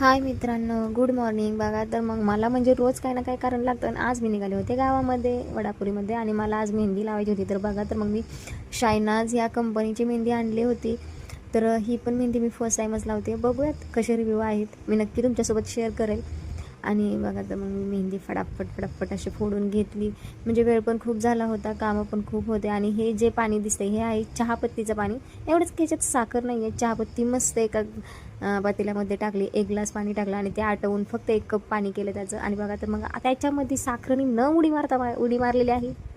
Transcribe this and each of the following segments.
हाय मित्रांनो good morning बघा तर मग मला म्हणजे रोज काही ना काही कारण लागतं आणि आज मी निघाले होते गावामध्ये वडापुरीमध्ये आणि मला आज मेहंदी लावायची होती. तर बघा तर मग मी शायनाज या कंपनीची मेहंदी आणली होती. तर ही पण मेहंदी मी फर्स्ट टाईमच लावते. बघूयात कसे रिव्ह्यू आहेत. मी नक्की तुमच्यासोबत शेअर करेल. आणि बघा तर मग मी मेहंदी फटाफट फटाफट अशी फोडून घेतली. म्हणजे वेळ पण खूप झाला होता कामं पण खूप होते. आणि हे जे पाणी दिसतंय हे आहे चहापत्तीचं पाणी. एवढंच की साखर नाही आहे चहापत्ती मस्त एका का पातेल्यामध्ये टाकली एक ग्लास पाणी टाकलं आणि ते आटवून फक्त एक कप पाणी केलं त्याचं. आणि बघा तर मग त्याच्यामध्ये साखरेने न उडी मारता मा- उडी मारलेली आहे.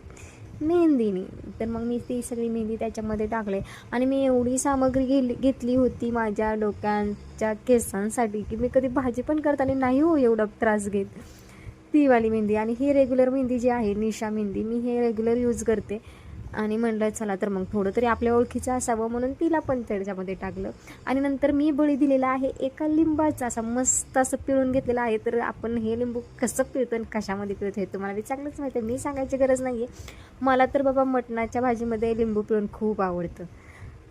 मेहंदीने तर मग मी ती सगळी मेहंदी त्याच्यामध्ये टाकले. आणि मी एवढी सामग्री घेली घेतली होती माझ्या डोक्यांच्या केसांसाठी की मी कधी भाजी पण करताना नाही हो एवढा त्रास घेत. ती वाली मेहंदी. आणि ही रेग्युलर मेहंदी जी आहे निशा मेहंदी मी हे रेग्युलर यूज करते. आणि म्हणलं चला तर मग थोडं तरी आपल्या ओळखीचं असावं म्हणून तिला पण त्याच्यामध्ये टाकलं. आणि नंतर मी बळी दिलेला आहे एका लिंबाचा असा मस्त असं पिळून घेतलेला आहे. तर आपण हे लिंबू कसं पिळतो आणि कशामध्ये पिळतो हे तुम्हाला बी चांगलंच माहिती आहे. मी सांगायची गरज नाही आहे मला तर बाबा मटणाच्या भाजीमध्ये लिंबू पिळून खूप आवडतं.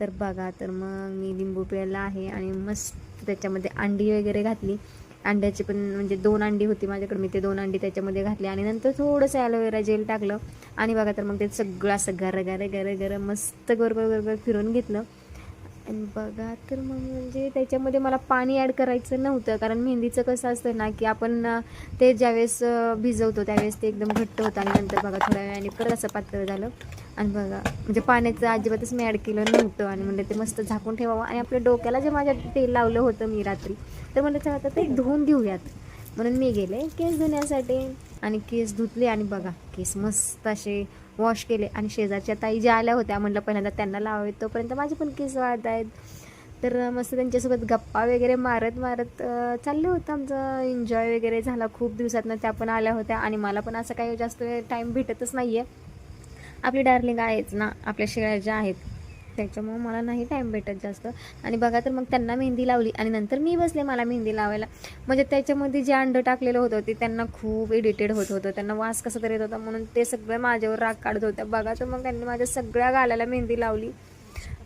तर बघा तर मग मी लिंबू पिळला आहे आणि मस्त त्याच्यामध्ये अंडी वगैरे घातली. अंड्याची पण म्हणजे दोन अंडी होती माझ्याकडे मी ते दोन अंडी त्याच्यामध्ये घातली आणि नंतर थोडंसं ॲलोवेरा जेल टाकलं. आणि बघा तर मग ते सगळं असं गरं गरं गरं गरं मस्त गरगर गरगर फिरून घेतलं आणि बघा तर मग म्हणजे त्याच्यामध्ये मला पाणी ॲड करायचं नव्हतं. कारण मेहंदीचं कसं असतं ना की आपण ते ज्यावेळेस भिजवतो त्यावेळेस ते एकदम घट्ट होतं आणि नंतर बघा थोड्या वेळाने परत असं पातळ झालं. आणि बघा म्हणजे पाण्याचं अजिबातच मी ॲड केलं नव्हतं आणि म्हणजे ते मस्त झाकून ठेवावं. आणि आपल्या डोक्याला जे माझ्या तेल लावलं होतं मी रात्री तर म्हणलं आता ते धुवून घेऊयात. म्हणून मी गेले केस धुण्यासाठी आणि केस धुतले आणि बघा केस मस्त असे वॉश केले आणि शेजारच्या ताई ज्या आल्या होत्या म्हटलं पहिल्यांदा त्यांना लावावे. तोपर्यंत माझे पण केस वाढत आहेत. तर मस्त त्यांच्यासोबत गप्पा वगैरे मारत मारत चाललं होतं आमचं. एन्जॉय वगैरे झाला खूप दिवसातनं. त्या पण आल्या होत्या आणि मला पण असं काही जास्त टाईम भेटतच नाही आहे आपली डार्लिंग आहेच ना. आपल्या शेळ्या ज्या आहेत. त्याच्यामुळं मला नाही टाईम भेटत जास्त. आणि बघा तर मग त्यांना मेहंदी लावली आणि नंतर मी बसले मला मेहंदी लावायला. म्हणजे त्याच्यामध्ये जे अंड टाकलेलं होतं ते त्यांना खूप इडिटेड होत होतं. त्यांना वास कसं तरी येत होता म्हणून ते सगळं माझ्यावर राग काढत होत्या बघा तर मग त्यांनी माझ्या सगळ्या गालाला मेहंदी लावली.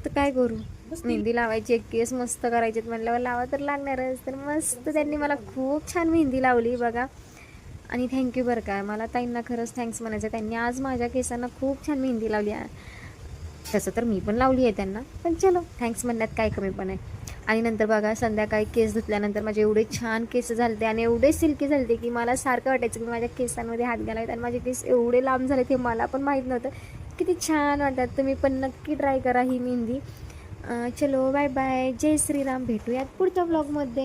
तर काय करू? मेहंदी लावायची एक केस मस्त करायचेत म्हणल्यावर लावा तर लागणारच. तर मस्त त्यांनी मला खूप छान मेहंदी लावली बघा. आणि थँक्यू बरं का. मला ताईंना खरंच थँक्स म्हणायचं. त्यांनी आज माझ्या केसांना खूप छान मेहंदी लावली. आहे तसं तर मी पण लावली आहे त्यांना. पण चलो थँक्स म्हणण्यात काय कमी पण आहे. आणि नंतर बघा संध्याकाळी केस धुतल्यानंतर माझे एवढे छान केस झालते आणि एवढे सिल्की झालते की मला सारखं वाटायचं की माझ्या केसांमध्ये हात घालावेत आणि माझे केस एवढे लांब झाले ते मला पण माहीत नव्हतं. किती छान वाटतात तुम्ही पण नक्की ट्राय करा ही मेहंदी. चलो बाय बाय जय श्रीराम. भेटूयात पुढच्या ब्लॉगमध्ये